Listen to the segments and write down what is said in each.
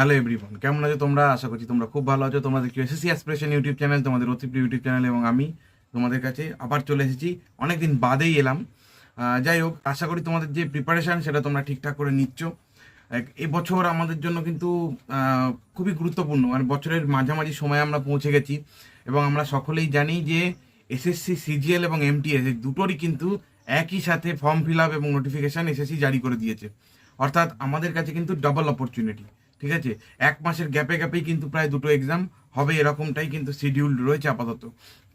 Hello everyone কেমন আছো তোমরা? আশা করছি তোমরা খুব ভালো আছো। তোমাদের এসএসসি অ্যাসপিরেশন ইউটিউব চ্যানেল তোমাদের অতিপ্রিয় ইউটিউব চ্যানেল এবং আমি তোমাদের কাছে আবার চলে এসেছি। অনেকদিন বাদেই এলাম। যাই হোক, আশা করি তোমাদের যে প্রিপারেশন সেটা তোমরা ঠিকঠাক করে নিচ্ছ। এবছর আমাদের জন্য কিন্তু খুবই গুরুত্বপূর্ণ। মানে বছরের মাঝামাঝি সময়ে আমরা পৌঁছে গেছি এবং আমরা সকলেই জানি যে এসএসসি সিজিএল এবং এমটিএস এই দুটোরই কিন্তু একই সাথে ফর্ম ফিল আপ এবং নোটিফিকেশান এসএসসি জারি করে দিয়েছে। অর্থাৎ আমাদের কাছে কিন্তু ডাবল অপরচুনিটি ঠিক আছে? এক মাসের গ্যাপে গ্যাপেই কিন্তু প্রায় দুটো এক্সাম হবে, এরকমটাই কিন্তু শিডিউল রয়েছে আপাতত।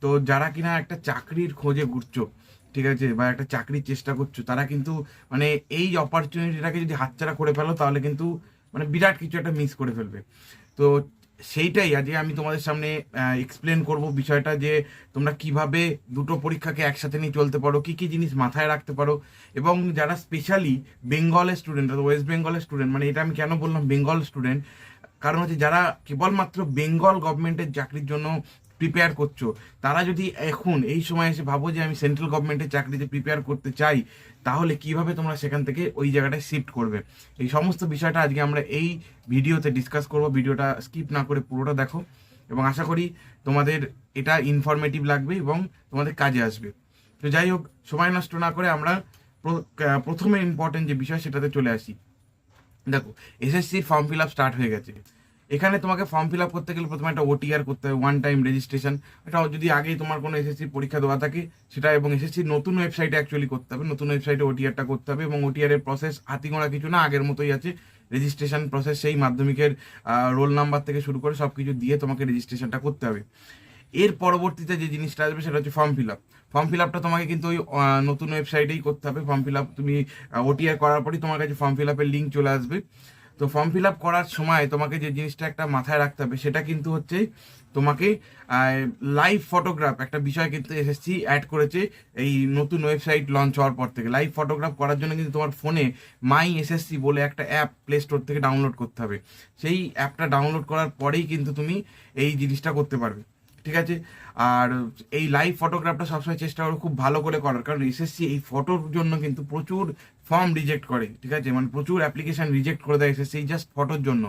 তো যারা কিনা একটা চাকরির খোঁজে ঘুরছো, ঠিক আছে, বা একটা চাকরির চেষ্টা করছ, তারা কিন্তু মানে এই অপরচুনিটিটাকে যদি হাতছাড়া করে ফেলো, তাহলে কিন্তু মানে বিরাট কিছু একটা মিস করে ফেলবে। তো সেইটাই, আজকে আমি তোমাদের সামনে এক্সপ্লেন করব বিষয়টা যে তোমরা কীভাবে দুটো পরীক্ষাকে একসাথে নিয়ে চলতে পারো, কি কি জিনিস মাথায় রাখতে পারো। এবং যারা স্পেশালি বেঙ্গলের স্টুডেন্ট অর্থাৎ ওয়েস্ট বেঙ্গলের স্টুডেন্ট মানে এটা আমি কেন বললাম বেঙ্গল স্টুডেন্ট কারণ হচ্ছে যারা কেবলমাত্র বেঙ্গল গভর্নমেন্টের চাকরির জন্য প্রিপেয়ার করছ, তারা যদি এখন এই সময় এসে ভাবো যে আমি সেন্ট্রাল গভর্নমেন্টের চাকরিতে প্রিপেয়ার করতে চাই, তাহলে কীভাবে তোমরা সেখান থেকে ওই জায়গাটায় শিফট করবে? এই সমস্ত বিষয়টা আজকে আমরা এই ভিডিওতে ডিসকাস করব, ভিডিওটা স্কিপ না করে পুরোটা দেখো এবং আশা করি তোমাদের এটা ইনফরমেটিভ লাগবে এবং তোমাদের কাজে আসবে। তো যাই হোক, সময় নষ্ট না করে আমরা প্রথমে ইম্পর্টেন্ট যে বিষয় সেটাতে চলে আসি। দেখো এসএসসির ফর্ম ফিল আপ স্টার্ট হয়ে গেছে। এখানে তোমাকে ফর্ম ফিল আপ করতে গেলে প্রথমে একটা ওটিআর করতে হবে ওয়ান টাইম রেজিস্ট্রেশন এটা যদি আগেই তোমার কোনো এসএসসি পরীক্ষা দেওয়া থাকে, সেটা এবং এসএসসি নতুন ওয়েবসাইটে অ্যাকচুয়ালি করতে হবে, নতুন ওয়েবসাইটে ওটিআরটা করতে হবে এবং ওটিআর এর প্রসেস হাতি গোড়া কিছু না, আগের মতোই আছে। রেজিস্ট্রেশন প্রসেস সেই মাধ্যমিকের রোল নাম্বার থেকে শুরু করে সব কিছু দিয়ে তোমাকে রেজিস্ট্রেশনটা করতে হবে। এর পরবর্তীতে যে জিনিসটা আসবে সেটা হচ্ছে form fill up form fill আপটা তোমাকে কিন্তু ওই নতুন ওয়েবসাইটেই করতে হবে। ফর্ম ফিল আপ তুমি ওটিআর করার পরই তোমার কাছে ফর্ম ফিল আপের লিঙ্ক চলে আসবে। তো ফর্ম ফিল আপ করার সময় তোমাকে যে জিনিসটা একটা মাথায় রাখতে হবে, সেটা কিন্তু হচ্ছে তোমাকে লাইভ ফটোগ্রাফ একটা বিষয় কিন্তু এসএসসি অ্যাড করেছে এই নতুন ওয়েবসাইট লঞ্চ হওয়ার পর থেকে। লাইভ ফটোগ্রাফ করার জন্য কিন্তু তোমার ফোনে মাই এসএসসি বলে একটা অ্যাপ প্লে স্টোর থেকে ডাউনলোড করতে হবে। সেই অ্যাপটা ডাউনলোড করার পরেই কিন্তু তুমি এই জিনিসটা করতে পারবে, ঠিক আছে? আর এই লাইভ ফটোগ্রাফটা সবসময় চেষ্টা করো খুব ভালো করে করার, কারণ এসএসসি এই ফটোর জন্য কিন্তু প্রচুর ফর্ম রিজেক্ট করে, ঠিক আছে? মানে প্রচুর অ্যাপ্লিকেশান রিজেক্ট করে দেয় এসএসসি জাস্ট ফটোর জন্য।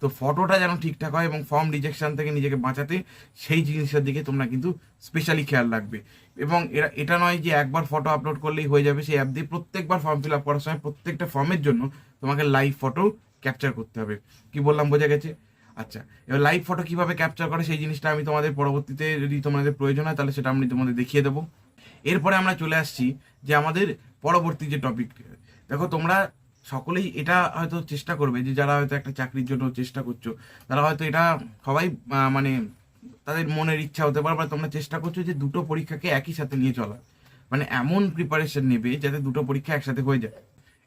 তো ফটোটা যেন ঠিকঠাক হয় এবং ফর্ম রিজেকশান থেকে নিজেকে বাঁচাতে সেই জিনিসটার দিকে তোমরা কিন্তু স্পেশালি খেয়াল রাখবে। এবং এরা, এটা নয় যে একবার ফটো আপলোড করলেই হয়ে যাবে, সেই অ্যাপ দিয়ে প্রত্যেকবার ফর্ম ফিল আপ করার সময় প্রত্যেকটা ফর্মের জন্য তোমাকে লাইভ ফটো ক্যাপচার করতে হবে। কি বললাম, বোঝা গেছে? আচ্ছা এবার লাইভ ফটো কীভাবে ক্যাপচার করে সেই জিনিসটা আমি তোমাদের পরবর্তীতে যদি তোমাদের প্রয়োজন হয়, তাহলে সেটা আমি তোমাদের দেখিয়ে দেবো। এরপরে আমরা চলে আসছি যে আমাদের পরবর্তী যে টপিক দেখো, তোমরা সকলেই এটা হয়তো চেষ্টা করবে যে যারা হয়তো একটা চাকরির জন্য চেষ্টা করছ, তারা হয়তো এটা সবাই মানে তাদের মনের ইচ্ছা হতে পারে, বা তোমরা চেষ্টা করছ যে দুটো পরীক্ষাকে একই সাথে নিয়ে চলা। মানে এমন প্রিপারেশন নেবে যাতে দুটো পরীক্ষা একসাথে হয়ে যায়।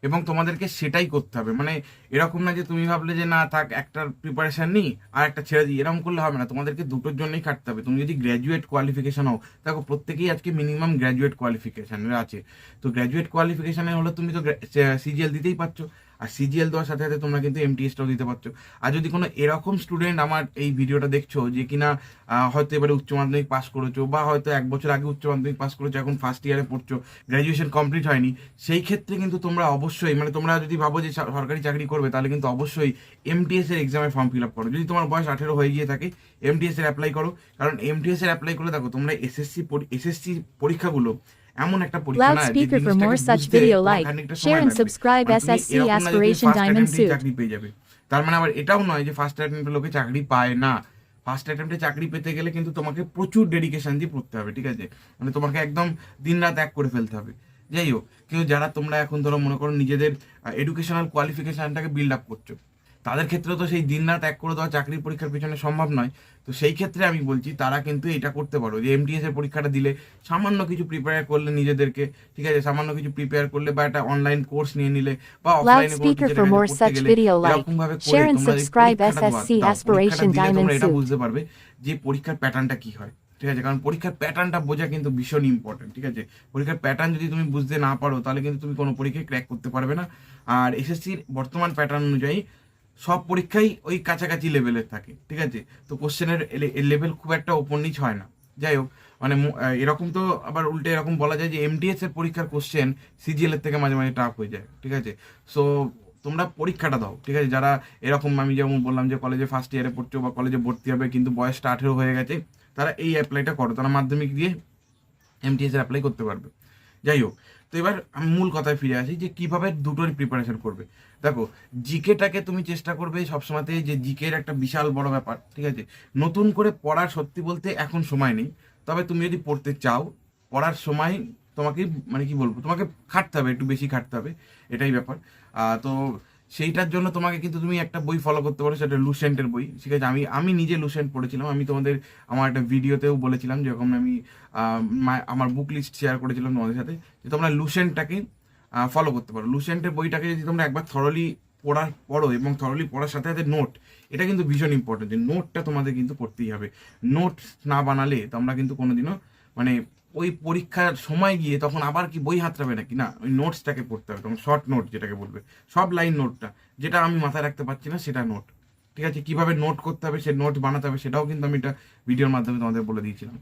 এবং তোমাদেরকে সেটাই করতে হবে। মানে এরকম না যে তুমি ভাবলে যে, না, থাক একটার প্রিপারেশান নিই, আর একটা ছেড়ে দিই। এরকম করলে হবে না। তোমাদেরকে দুটোর জন্যই খাটতে হবে। তুমি যদি গ্র্যাজুয়েট কোয়ালিফিকেশান হও, দেখো প্রত্যেকেই আজকে মিনিমাম গ্র্যাজুয়েট কোয়ালিফিকেশানের আছে। তো গ্র্যাজুয়েট কোয়ালিফিকেশানে হলে তুমি তো সিজিএল দিতেই পারছ। আর সিজিএল দেওয়ার সাথে সাথে তোমরা কিন্তু এমটিএসটাও দিতে পারছ। আর যদি কোনো এরকম স্টুডেন্ট আমার এই ভিডিওটা দেখছ, যে কিনা হয়তো এবারে উচ্চ মাধ্যমিক পাস করেছ বা হয়তো এক বছর আগে উচ্চ মাধ্যমিক পাস করেছ, এখন ফার্স্ট ইয়ারে পড়ছো গ্র্যাজুয়েশন কমপ্লিট হয়নি, সেই ক্ষেত্রে কিন্তু তোমরা অবশ্যই মানে তোমরা যদি ভাবো যে সরকারি চাকরি করবে, তাহলে কিন্তু অবশ্যই এমটিএস এর এক্সামে ফর্ম ফিল আপ করো। যদি তোমার বয়স আঠেরো হয়ে গিয়ে থাকে এমটিএস এর অ্যাপ্লাই করো। কারণ এমটিএস এর অ্যাপ্লাই করলে দেখো, তোমরা এসএসসি এসএসসি পরীক্ষাগুলো এমন একটা পরীক্ষা না যে Loudspeaker for জিনিসটাকে more such বুঝতে video তোমার like, খানিকটা সময় share and subscribe SSC এরকম না যে তুমি Aspiration Diamond Suit. চাকরি পেয়ে যাবে। তার মানে আবার এটাও নয় যে ফার্স্ট অ্যাটেম্পে লোকে চাকরি পায় না। ফার্স্ট অ্যাটেম্পটে চাকরি পেতে গেলে কিন্তু তোমাকে প্রচুর ডেডিকেশন দিয়ে পড়তে হবে ঠিক আছে? মানে তোমাকে একদম দিন রাত এক করে ফেলতে হবে। যাই হোক কিন্তু যারা তোমরা এখন ধরো মনে করো নিজেদের এডুকেশনাল কোয়ালিফিকেশনটাকে বিল্ড আপ করছ তাদের ক্ষেত্রে তো সেই দিন রাত এক করে দেওয়া চাকরির পরীক্ষার পিছনে সম্ভব নয়। তো সেই ক্ষেত্রে আমি বলছি তারা কিন্তু এটা করতে পারো। যে এমটিএস এর পরীক্ষাটা দিলে সামান্য কিছু প্রিপেয়ার করলে নিজেদেরকে ঠিক আছে? সামান্য কিছু প্রিপেয়ার করলে বা একটা অনলাইন কোর্স নিয়ে নিলে বা অফলাইনে এটা বুঝতে পারবে যে পরীক্ষার প্যাটার্নটা কি হয় ঠিক আছে? কারণ পরীক্ষার প্যাটার্নটা বোঝা কিন্তু ভীষণ ইম্পর্টেন্ট ঠিক আছে? পরীক্ষার প্যাটার্ন যদি তুমি বুঝতে না পারো তাহলে কিন্তু তুমি কোনো পরীক্ষায় ক্র্যাক করতে পারবে না। আর এসএসসির বর্তমান প্যাটার্ন অনুযায়ী সব পরীক্ষাই ওই কাছাকাছি লেভেলের থাকে, ঠিক আছে? তো কোশ্চেনের লেভেল খুব একটা ওপর নিচ হয় না। যাই হোক মানে এরকম তো আবার উল্টে এরকম বলা যায় যে এমডিএস এর পরীক্ষার কোশ্চেন সিজিএল এর থেকে মাঝে মাঝে টাফ হয়ে যায়, ঠিক আছে? সো তোমরা পরীক্ষাটা দাও, ঠিক আছে? যারা এরকম আমি যেমন বললাম যে কলেজে ফার্স্ট ইয়ারে পড়ছো বা কলেজে ভর্তি হবে কিন্তু বয়সটা আঠেরো হয়ে গেছে, তারা এই অ্যাপ্লাইটা করো। তারা মাধ্যমিক দিয়ে এমটিএস অ্যাপ্লাই করতে পারবে। যাই হোক, তো এবার আমি মূল কথায় ফিরে আসি যে কীভাবে দুটোর প্রিপারেশন করবে। দেখো, জিকেটাকে তুমি চেষ্টা করবে সবসময়তে যে জিকের একটা বিশাল বড় ব্যাপার, ঠিক আছে? নতুন করে পড়ার সত্যি বলতে এখন সময় নেই। তবে তুমি যদি পড়তে চাও, পড়ার সময় তোমাকে মানে কি বলব, তোমাকে খাটতে হবে, একটু বেশি খাটতে হবে, এটাই ব্যাপার। তো সেইটার জন্য তোমাকে কিন্তু তুমি একটা বই ফলো করতে পারো, সেটা লুসেন্টের বই। ঠিক আছে, আমি আমি নিজে লুসেন্ট পড়েছিলাম। আমি তোমাদের, আমার একটা ভিডিওতেও বলেছিলাম যেরকম আমি আমার বুক লিস্ট শেয়ার করেছিলাম তোমাদের সাথে, যে তোমরা লুসেন্টটাকে ফলো করতে পারো। লুসেন্টের বইটাকে যদি তোমরা একবার থরলি পড়ার পড়ো এবং থরলি পড়ার সাথে সাথে নোট এটা কিন্তু ভীষণ ইম্পর্টেন্ট যে নোটটা তোমাদের কিন্তু করতেই হবে। নোট না বানালে তোমরা কিন্তু কোনোদিনও মানে ওই পরীক্ষার সময় গিয়ে তখন আবার কি বই হাতড়াবে নাকি? না, ওই নোটসটাকে পড়তে হবে তখন শর্ট নোট যেটাকে বলবে। সব লাইন নোটটা যেটা আমি মাথায় রাখতে পারছি না সেটা নোট ঠিক আছে, কীভাবে নোট করতে হবে, সে নোট বানাতে হবে, সেটাও কিন্তু আমি এটা ভিডিওর মাধ্যমে তোমাদের বলে দিয়েছিলাম।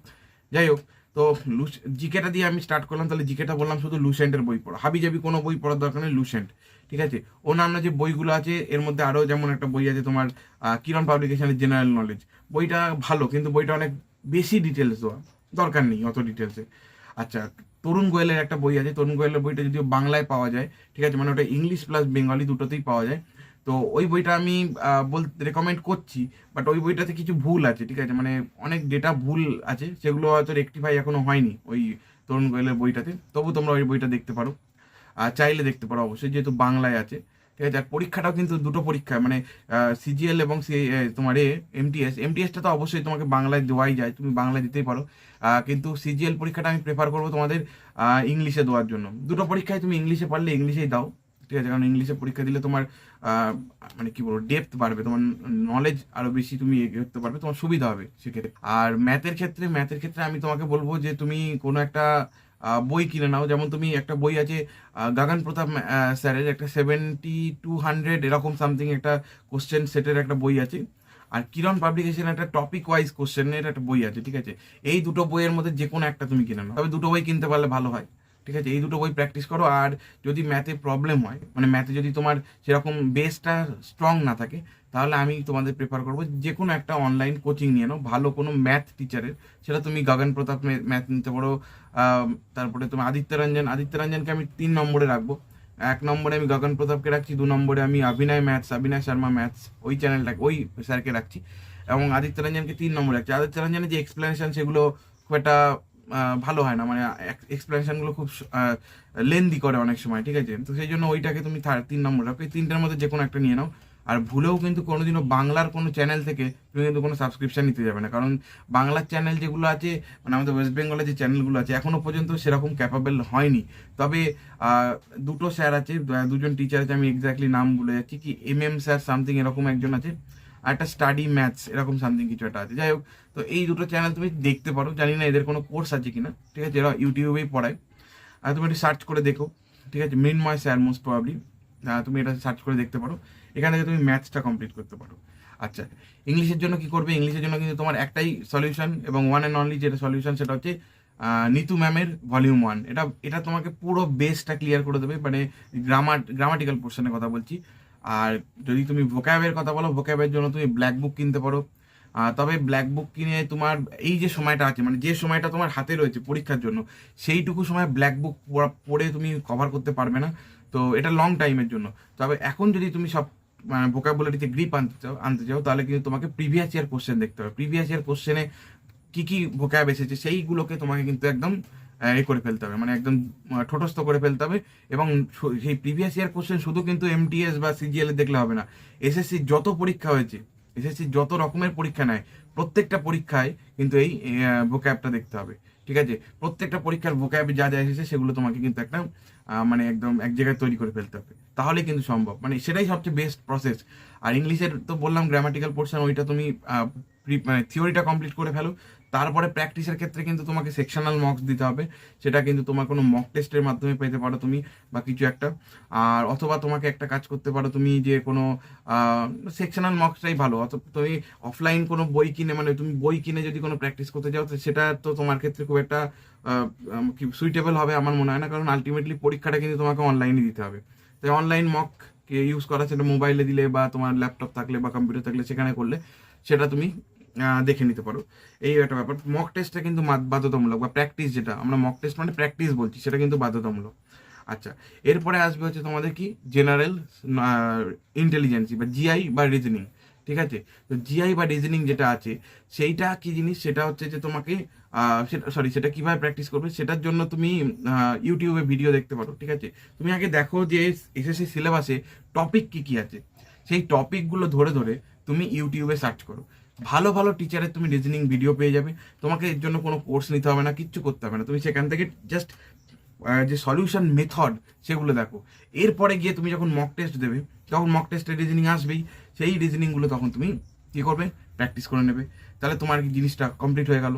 যাই হোক, তো লুস জিকেটা দিয়ে আমি স্টার্ট করলাম, তাহলে জিকেটা বললাম শুধু লুসেন্টের বই পড়ো। হাবি যাবি কোনো বই পড়ার দরকার নেই লুসেন্ট ঠিক আছে, অন্যান্য যে বইগুলো আছে, এর মধ্যে আরও যেমন একটা বই আছে তোমার কিরণ পাবলিকেশনের জেনারেল নলেজ বইটা ভালো, কিন্তু বইটা অনেক বেশি ডিটেলস দেওয়া। দরকার নেই অত ডিটেলসে আচ্ছা তরুণ গোয়েলের একটা বই আছে তরুণ গোয়েলের বইটা যদিও বাংলায় পাওয়া যায় ঠিক আছে মানে ওটা ইংলিশ প্লাস বেঙ্গলি দুটোতেই পাওয়া যায়। তো ওই বইটা আমি আহ, বল রেকমেন্ড করছি বাট ওই বইটাতে কিছু ভুল আছে ঠিক আছে মানে অনেক ডেটা ভুল আছে সেগুলো হয়তো রেকটিফাই এখনও হয়নি ওই তরুণ গোয়েলের বইটাতে তবু তোমরা ওই বইটা দেখতে পারো আর চাইলে দেখতে পারো অবশ্যই যেহেতু বাংলায় আছে। ঠিক আছে? পরীক্ষাটাও কিন্তু দুটো পরীক্ষা মানে সিজিএল এবং সি- তোমার এ এমটিএস এমটিএসটা তো অবশ্যই তোমাকে বাংলায় দেওয়াই যায়, তুমি বাংলায় দিতেই পারো। কিন্তু সিজিএল পরীক্ষাটা আমি প্রেফার করব তোমাদের ইংলিশে দেওয়ার জন্য। দুটো পরীক্ষায় তুমি ইংলিশে পারলে ইংলিশেই দাও, ঠিক আছে? কারণ ইংলিশে পরীক্ষা দিলে তোমার মানে কি বলব ডেপথ বাড়বে, তোমার নলেজ আরও বেশি তুমি করতে পারবে, তোমার সুবিধা হবে সেক্ষেত্রে। আর ম্যাথের ক্ষেত্রে ম্যাথের ক্ষেত্রে আমি তোমাকে বলব যে তুমি কোনো একটা বই কিনে নাও। যেমন তুমি একটা বই আছে গাগান প্রতাপ স্যারের একটা সেভেন্টি টু হান্ড্রেড এরকম সামথিং একটা কোশ্চেন সেটের একটা বই আছে। আর কিরণ পাবলিকেশন একটা টপিক ওয়াইজ কোশ্চেনের একটা বই আছে, ঠিক আছে? এই দুটো বইয়ের মধ্যে যে কোনো একটা তুমি কিনে নাও। তবে দুটো বই কিনতে পারলে ভালো হয়, ঠিক আছে? এই দুটো বই প্র্যাকটিস করো। আর যদি ম্যাথে প্রবলেম হয় মানে ম্যাথে যদি তোমার সেরকম বেসটা স্ট্রং না থাকে তাহলে আমি তোমাদের প্রেফার করব যে কোনো একটা অনলাইন কোচিং নিয়ে নাও। ভালো কোনো ম্যাথ টিচারের সেটা তুমি গগন প্রতাপ ম্যাথ নিতে পারো তারপরে তুমি আদিত্য রঞ্জন। আদিত্য রঞ্জনকে আমি তিন নম্বরে রাখব। এক নম্বরে আমি গগন প্রতাপকে রাখছি, দু নম্বরে আমি অভিনয় ম্যাথস অভিনয় শর্মা ম্যাথস ওই চ্যানেলটা ওই স্যারকে রাখছি। এবং আদিত্য রঞ্জনকে তিন নম্বরে রাখছি। আদিত্য রঞ্জনের যে এক্সপ্লেনেশন সেগুলো খুব একটা ভালো হয় না। মানে এক্সপ্লেনেশনগুলো খুব লেন্দি করে অনেক সময়, ঠিক আছে? তো সেই জন্য ওইটাকে তুমি তিন নম্বর রাখো। এই তিনটার মধ্যে যে কোনো একটা নিয়ে নাও। আর ভুলেও কিন্তু কোনোদিনও বাংলার কোনো চ্যানেল থেকে তুমি কিন্তু কোনো সাবস্ক্রিপশন নিতে যাবে না। কারণ বাংলার চ্যানেল যেগুলো আছে মানে আমাদের ওয়েস্ট বেঙ্গলের যে চ্যানেলগুলো আছে এখনও পর্যন্ত সেরকম ক্যাপাবেল হয়নি। তবে দুটো স্যার আছে দুজন টিচার আছে, আমি এক্স্যাক্টলি নাম বলে যাচ্ছি, কি এম এম স্যার সামথিং এরকম একজন আছে, আর একটা স্টাডি ম্যাথস এরকম সামথিং কিছু একটা আছে। যাই হোক তো এই দুটো চ্যানেল তুমি দেখতে পারো, জানি না এদের কোনো কোর্স আছে কিনা, ঠিক আছে, এরা ইউটিউবেই পড়ায়। আর তুমি একটু সার্চ করে দেখো, ঠিক আছে মৃন্ময় স্যার মোস্ট প্রবাবলি তুমি এটা সার্চ করে দেখতে পারো। এখানে থেকে তুমি ম্যাথসটা কমপ্লিট করতে পারো। আচ্ছা ইংলিশের জন্য কি করবে? ইংলিশের জন্য কিন্তু তোমার একটাই সলিউশন এবং ওয়ান অ্যান্ড অনলি যেটা সলিউশন সেটা হচ্ছে নিতু ম্যামের ভলিউম ওয়ান এটা এটা তোমাকে পুরো বেসটা ক্লিয়ার করে দেবে মানে গ্রামার গ্রামাটিক্যাল পোর্শনের কথা বলছি। আর যদি তুমি ভোক্যাবের কথা বলো ভোক্যাবের জন্য তুমি ব্ল্যাক বুক কিনতে পারো। তবে ব্ল্যাক বুক কিনে তোমার এই যে সময়টা আছে মানে যে সময়টা তোমার হাতে রয়েছে পরীক্ষার জন্য, সেইটুকু সময় ব্ল্যাক বুক পড়ে তুমি কভার করতে পারবে না। তো এটা লং টাইমের জন্য। তবে এখন যদি তুমি সব ভোকাবুলারিতে গ্রিপ আনতে চাও আনতে চাও, তাহলে কিন্তু তোমাকে প্রিভিয়াস ইয়ার কোশ্চেন দেখতে হবে। প্রিভিয়াস ইয়ার কোশ্চেনে কী কী ভোকাব এসেছে সেইগুলোকে তোমাকে কিন্তু একদম এ করে ফেলতে হবে। মানে একদম ঠোঁটস্থ করে ফেলতে হবে এবং সেই প্রিভিয়াস ইয়ার কোশ্চেন শুধু কিন্তু এমটিএস বা সিজিএল দেখলে হবে না। এসএসসি যত পরীক্ষা হয়েছে এসএসসি যত রকমের পরীক্ষা নেয়, প্রত্যেকটা পরীক্ষায় কিন্তু এই ভোক্যাবটা দেখতে হবে। ঠিক আছে? প্রত্যেকটা পরীক্ষার ভোক্যাবে যা যা এসেছে সেগুলো তোমাকে কিন্তু একটা মানে একদম এক জায়গায় তৈরি করে ফেলতে হবে। তাহলে কিন্তু সম্ভব। মানে সেটাই সবচেয়ে বেস্ট প্রসেস আর ইংলিশের তো বললাম গ্রামাটিক্যাল পোর্শন ওইটা তুমি মানে থিওরিটা কমপ্লিট করে ফেলো। তারপরে প্র্যাকটিসের ক্ষেত্রে কিন্তু তোমাকে সেকশনাল মক্স দিতে হবে। সেটা কিন্তু তোমার কোনো মক টেস্টের মাধ্যমে পেতে পারো তুমি বা কিছু একটা। আর অথবা তোমাকে একটা কাজ করতে পারো তুমি যে কোনো সেকশনাল মক্সটাই ভালো। অথবা তুমি অফলাইন কোনো বই কিনে মানে তুমি বই কিনে যদি কোনো প্র্যাকটিস করতে যাও সেটা তো তোমার ক্ষেত্রে খুব একটা সুইটেবল হবে আমার মনে হয় না। কারণ আলটিমেটলি পরীক্ষাটা কিন্তু তোমাকে অনলাইনে দিতে হবে। তাই অনলাইন মক ইউজ করা সেটা মোবাইলে দিলে বা তোমার ল্যাপটপ থাকলে বা কম্পিউটার থাকলে সেখানে করলে সেটা তুমি দেখে নিতে পারো। এই একটা ব্যাপার। মক টেস্টটা কিন্তু বাধ্যতামূলক বা প্র্যাকটিস যেটা, আমরা মক টেস্ট মানে প্র্যাকটিস বলছি, সেটা কিন্তু বাধ্যতামূলক। আচ্ছা এরপরে আসবে হচ্ছে তোমাদের কি? জেনারেল ইন্টেলিজেন্সি বা জিআই বা রিজনিং ঠিক আছে? তো জিআই বা রিজনিং যেটা আছে, সেইটা কি জিনিস? সেটা হচ্ছে যে তোমাকে সেটা সরি সেটা কীভাবে প্র্যাকটিস করবে? সেটার জন্য তুমি ইউটিউবে ভিডিও দেখতে পারো, ঠিক আছে? তুমি আগে দেখো যে এসএসসি সিলেবাসে টপিক কি কি আছে। সেই টপিকগুলো ধরে ধরে তুমি ইউটিউবে সার্চ করো। ভালো ভালো টিচারের তুমি রিজনিং ভিডিও পেয়ে যাবে। তোমাকে এর জন্য কোনো কোর্স নিতে হবে না, কিচ্ছু করতে হবে না। তুমি সেখান থেকে জাস্ট যে সলিউশন মেথড সেগুলো দেখো। এরপরে গিয়ে তুমি যখন মক টেস্ট দেবে, তখন মক টেস্টের রিজনিং আসবেই। সেই রিজনিংগুলো তখন তুমি কী করবে? প্র্যাকটিস করে নেবে। তাহলে তোমার কি জিনিসটা কমপ্লিট হয়ে গেল।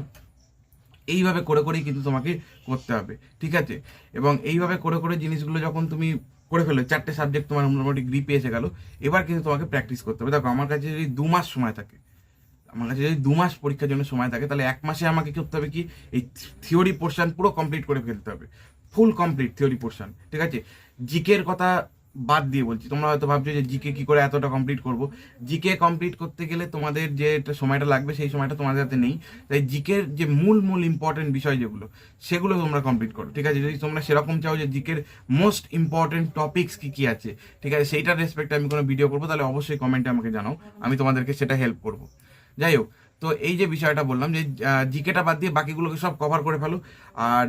এইভাবে করে করেই কিন্তু তোমাকে করতে হবে। ঠিক আছে? এবং এইভাবে করে করে জিনিসগুলো যখন তুমি করে ফেলো চারটে সাবজেক্ট তোমার মোটামুটি গ্রিপে এসে গেল, এবার কিন্তু তোমাকে প্র্যাকটিস করতে হবে। দেখো, আমার কাছে যদি দু মাস সময় থাকে, আমার কাছে যদি দু মাস পরীক্ষার জন্য সময় থাকে, তাহলে এক মাসে আমাকে করতে হবে কি? এই থিওরি পোর্শন পুরো কমপ্লিট করে ফেলতে হবে। ফুল কমপ্লিট থিওরি পোর্শন ঠিক আছে? জিকের কথা বাদ দিয়ে বলছি। তোমরা হয়তো ভাবছ যে জিকে কি করে এতটা কমপ্লিট করব? জিকে কমপ্লিট করতে গেলে তোমাদের যে সময়টা লাগবে, সেই সময়টা তোমাদের হাতে নেই। তাই জিকের যে মূল মূল ইম্পর্টেন্ট বিষয় যেগুলো, সেগুলো তোমরা কমপ্লিট করো, ঠিক আছে? যদি তোমরা সেরকম চাও যে জিকের মোস্ট ইম্পর্টেন্ট টপিকস কি কি আছে, ঠিক আছে? সেইটার রেসপেক্টে আমি কোনো ভিডিও করব, তাহলে অবশ্যই কমেন্টে আমাকে জানাও। আমি তোমাদেরকে সেটা হেল্প করব। যাই হোক তো এই যে বিষয়টা বললাম যে জিকেটা বাদ দিয়ে বাকিগুলোকে সব কভার করে ফেলো। আর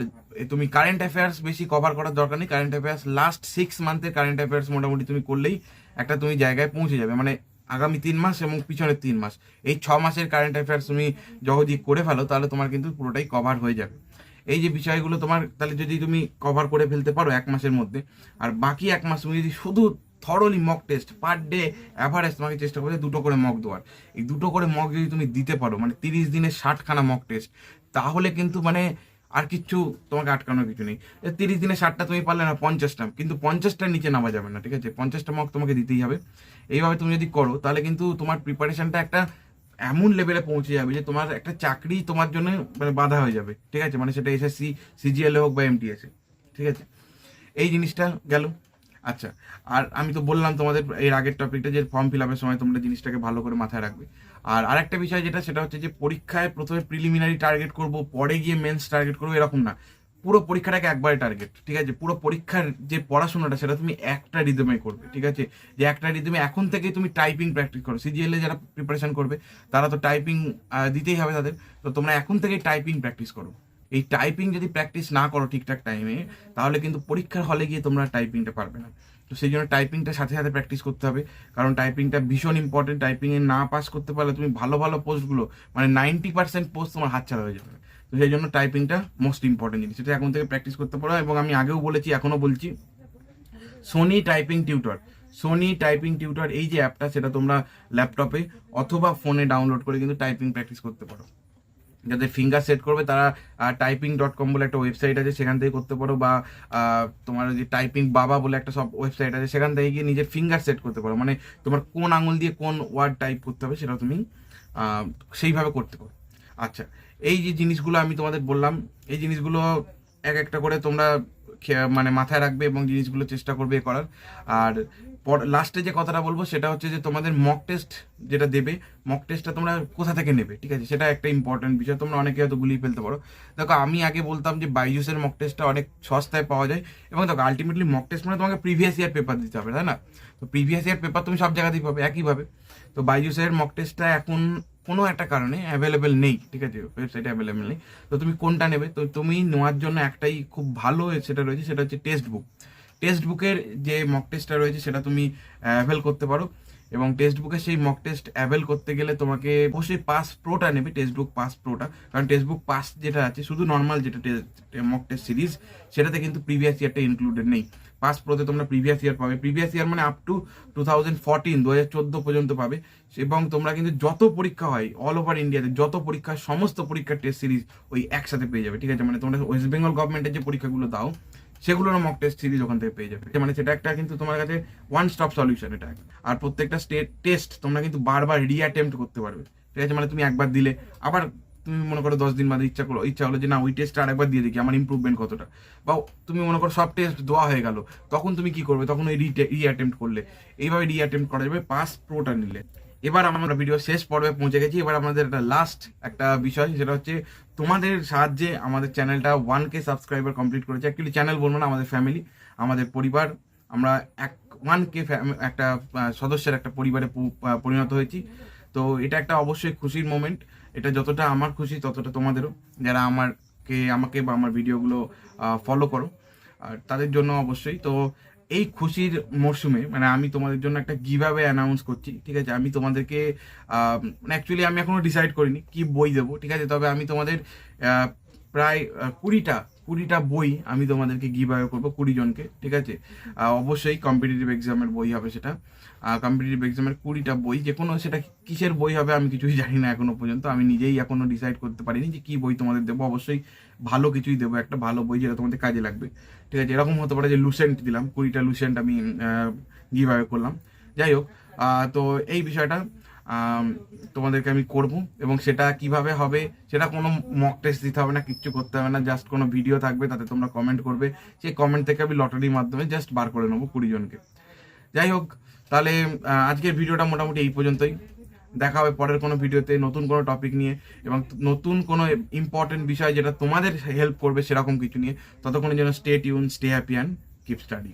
তুমি কারেন্ট অ্যাফেয়ার্স বেশি কভার করার দরকার নেই। কারেন্ট অ্যাফেয়ার্স লাস্ট সিক্স মান্থের কারেন্ট অ্যাফেয়ার্স মোটামুটি তুমি করলেই একটা তুমি জায়গায় পৌঁছে যাবে। মানে আগামী তিন মাস এবং পিছনের তিন মাস। এই ছ মাসের কারেন্ট অ্যাফেয়ার্স তুমি যদি করে ফেলো, তাহলে তোমার কিন্তু পুরোটাই কভার হয়ে যাবে। এই যে বিষয়গুলো তোমার, তাহলে যদি তুমি কভার করে ফেলতে পারো এক মাসের মধ্যে, আর বাকি এক মাস তুমি যদি শুধু thoroughly mock test per day average তোমাকে চেষ্টা করবে দুটো করে মক দেওয়ার। এই দুটো করে মক যদি তুমি দিতে পারো মানে তিরিশ দিনে ষাটখানা মক টেস্ট তাহলে কিন্তু মানে আর কিচ্ছু তোমাকে আটকানোর কিছু নেই। তিরিশ দিনে ষাটটা তুমি পারলে না, পঞ্চাশটা, কিন্তু পঞ্চাশটার নিচে নামা যাবে না, ঠিক আছে? পঞ্চাশটা মক তোমাকে দিতেই হবে। এইভাবে তুমি যদি করো, তাহলে কিন্তু তোমার প্রিপারেশনটা একটা এমন লেভেলে পৌঁছে যাবে যে তোমার একটা চাকরি তোমার জন্য মানে বাধা হয়ে যাবে, ঠিক আছে? মানে সেটা এসএসসি সিজিএল হোক বা এমটিএস ঠিক আছে? এই জিনিসটা গেল। আচ্ছা আর আমি তো বললাম তোমাদের এর আগের টপিকটা যে ফর্ম ফিল আপের সময় তোমরা জিনিসটাকে ভালো করে মাথায় রাখবে। আর আরেকটা বিষয় যেটা, সেটা হচ্ছে যে পরীক্ষায় প্রথমে প্রিলিমিনারি টার্গেট করব, পরে গিয়ে মেন্স টার্গেট করব, এরকম না। পুরো পরীক্ষাটাকে একবারে টার্গেট ঠিক আছে? পুরো পরীক্ষার যে পড়াশোনাটা, সেটা তুমি একটা রিদমে করবে, ঠিক আছে? যে একটা রিদমে এখন থেকেই তুমি টাইপিং প্র্যাকটিস করো। সিজিএল যারা প্রিপারেশন করবে, তারা তো টাইপিং দিতেই হবে তাদের। তো তোমরা এখন থেকেই টাইপিং প্র্যাকটিস করো। এই টাইপিং যদি প্র্যাকটিস না করো ঠিকঠাক টাইমে তাহলে কিন্তু পরীক্ষার হলে গিয়ে তোমরা টাইপিংটা পারবে না। তো সেই জন্য টাইপিংটা সাথে সাথে প্র্যাকটিস করতে হবে। কারণ টাইপিংটা ভীষণ ইম্পর্টেন্ট টাইপিংয়ে না পাস করতে পারলে তুমি ভালো ভালো পোস্টগুলো মানে নাইনটি পার্সেন্ট পোস্ট তোমার হাতছাড়া হয়ে যাবে। তো সেই জন্য টাইপিংটা মোস্ট ইম্পর্টেন্ট জিনিস। সেটা এখন থেকে প্র্যাকটিস করতে পারো এবং আমি আগেও বলেছি, এখনও বলছি। Sony typing tutor Sony typing tutor এই যে অ্যাপটা সেটা তোমরা ল্যাপটপে অথবা ফোনে ডাউনলোড করে কিন্তু টাইপিং প্র্যাকটিস করতে পারো। যাদের ফিঙ্গার সেট করবে, তারা টাইপিং ডট কম বলে একটা ওয়েবসাইট আছে, সেখান থেকে করতে পারো বা তোমার যে টাইপিং বাবা বলে একটা সব ওয়েবসাইট আছে, সেখান থেকে গিয়ে নিজের ফিঙ্গার সেট করতে পারো। মানে তোমার কোন আঙুল দিয়ে কোন ওয়ার্ড টাইপ করতে হবে সেটা তুমি সেইভাবে করতে পারো। আচ্ছা এই যে জিনিসগুলো আমি তোমাদের বললাম, এই জিনিসগুলো এক একটা করে তোমরা মানে মাথায় রাখবে এবং জিনিসগুলো চেষ্টা করবে করার। আর লাস্টে যে কথাটা বলব সেটা হচ্ছে যে তোমাদের মক টেস্ট যেটা দেবে মক টেস্টটা তোমরা কোথা থেকে নেবে, ঠিক আছে? সেটা একটা ইম্পর্টেন্ট বিষয়, তোমরা অনেকে হয়তো গুলিয়ে ফেলতে পারো। দেখো, আমি আগে বলতাম যে বাইজুসের মক টেস্টটা অনেক সস্তায় পাওয়া যায় এবং দেখো আলটিমেটলি মক টেস্ট মানে তোমাকে প্রিভিয়াস ইয়ার পেপার দিতে হবে, তাই না? তো প্রিভিয়াস ইয়ার পেপার তুমি সব জায়গাতেই পাবে, একইভাবে। তো বাইজুসের মক টেস্টটা এখন কোনো একটা কারণে অ্যাভেলেবেল নেই, ঠিক আছে? ওয়েবসাইটে অ্যাভেলেবেল নেই। তো তুমি কোনটা নেবে? তো তুমি নেওয়ার জন্য একটাই খুব ভালো সেটা রয়েছে, সেটা হচ্ছে টেক্সট বুক টেক্সট বুকের যে মক টেস্টটা রয়েছে সেটা তুমি অ্যাভেল করতে পারো। এবং টেক্সট বুকের সেই মক টেস্ট অ্যাভেল করতে গেলে তোমাকে অবশ্যই পাস প্রোটা নেবে টেক্সট বুক পাস প্রোটা কারণ টেক্সট বুক পাস যেটা আছে, শুধু নর্মাল যেটা মক টেস্ট সিরিজ সেটাতে কিন্তু প্রিভিয়াস ইয়ারটা ইনক্লুডেড নেই। পাস প্রোতে তোমরা প্রিভিয়াস ইয়ার পাবে। প্রিভিয়াস ইয়ার মানে up to two thousand fourteen দু হাজার চোদ্দ পর্যন্ত পাবে। এবং তোমরা কিন্তু যত পরীক্ষা হয় অল ওভার ইন্ডিয়াতে যত পরীক্ষা, সমস্ত পরীক্ষার টেস্ট সিরিজ ওই একসাথে পেয়ে যাবে। ঠিক আছে? মানে তোমরা ওয়েস্ট বেঙ্গল গভর্নমেন্টের যে পরীক্ষাগুলো দাও সেগুলোর মক টেস্ট সিরিজ ওখান থেকে পেয়ে যাবে। মানে সেটা একটা কিন্তু তোমার কাছে ওয়ান স্টপ সলিউশন এটা। আর প্রত্যেকটা স্টেট টেস্ট তোমরা কিন্তু বারবার রিঅ্যাটেম্প্ট করতে পারবে। ঠিক আছে? মানে তুমি একবার দিলে, আবার তুমি মনে করো দশ দিন বাদে ইচ্ছা করো ইচ্ছা হলো যে না, ওই টেস্টটা আরেকবার দিয়ে দেখি, আমার ইমপ্রুভমেন্ট কতটা। বা তুমি মনে করো সব টেস্ট দেওয়া হয়ে গেল, তখন তুমি কি করবে? তখন ওই রি অ্যাটেম্প্ট করলে। এইভাবে রি অ্যাটেম্প্ট করা যাবে পাস প্রোটা নিলে। এবার আমরা ভিডিও শেষ পর্বে পৌঁছে গেছি। এবার আমাদের একটা লাস্ট একটা বিষয়, সেটা হচ্ছে তোমাদের সাহায্যে আমাদের চ্যানেলটা ওয়ান কে সাবস্ক্রাইবার কমপ্লিট করেছে। অ্যাকচুয়ালি চ্যানেল বলব না, আমাদের ফ্যামিলি আমাদের পরিবার। আমরা এক ওয়ান কে একটা সদস্যের একটা পরিবারে পরিণত হয়েছি। তো এটা একটা অবশ্যই খুশির মোমেন্ট এটা যতটা আমার খুশি, ততটা তোমাদেরও। যারা আমারকে, আমাকে বা আমার ভিডিওগুলো ফলো করো। আর তাদের জন্য অবশ্যই। তো এই খুশির মরশুমে মানে আমি তোমাদের জন্য একটা গিভাবে অ্যানাউন্স করছি, ঠিক আছে? আমি তোমাদেরকে মানে অ্যাকচুয়ালি আমি এখনও ডিসাইড করিনি কি বই দেবো, ঠিক আছে? তবে আমি তোমাদের প্রায় কুড়িটা কুড়িটা বই আমি তোমাদেরকে গিভাবে করব কুড়ি জনকে, ঠিক আছে? অবশ্যই কম্পিটিটিভ এক্সামের বই হবে সেটা। কম্পিটিটিভ এক্সামের কুড়িটা বই, যে কোনো সেটা কিসের বই হবে আমি কিছুই জানি না এখনও পর্যন্ত। আমি নিজেই এখনও ডিসাইড করতে পারিনি যে কী বই তোমাদের দেবো। অবশ্যই ভালো কিছুই দেবো, একটা ভালো বই যেটা তোমাদের কাজে লাগবে। ঠিক আছে, এরকম হতে পারে যে লুসেন্ট দিলাম, কুড়িটা লুসেন্ট আমি গিভাবে করলাম। যাই হোক তো এই বিষয়টা তোমাদেরকে আমি করব এবং সেটা কীভাবে হবে, সেটা কোনো মক টেস্ট দিতে হবে না, কিচ্ছু করতে হবে না জাস্ট কোনো ভিডিও থাকবে, তাতে তোমরা কমেন্ট করবে। সেই কমেন্ট থেকে আমি লটারির মাধ্যমে জাস্ট বার করে নেব কুড়ি জনকে। যাই হোক, তাহলে আজকের ভিডিওটা মোটামুটি এই পর্যন্তই। দেখা হবে পরের কোনো ভিডিওতে নতুন কোনো টপিক নিয়ে এবং নতুন কোনো ইম্পর্টেন্ট বিষয় যেটা তোমাদের হেল্প করবে সেরকম কিছু নিয়ে। ততক্ষণের জন্য stay tune stay happy and keep study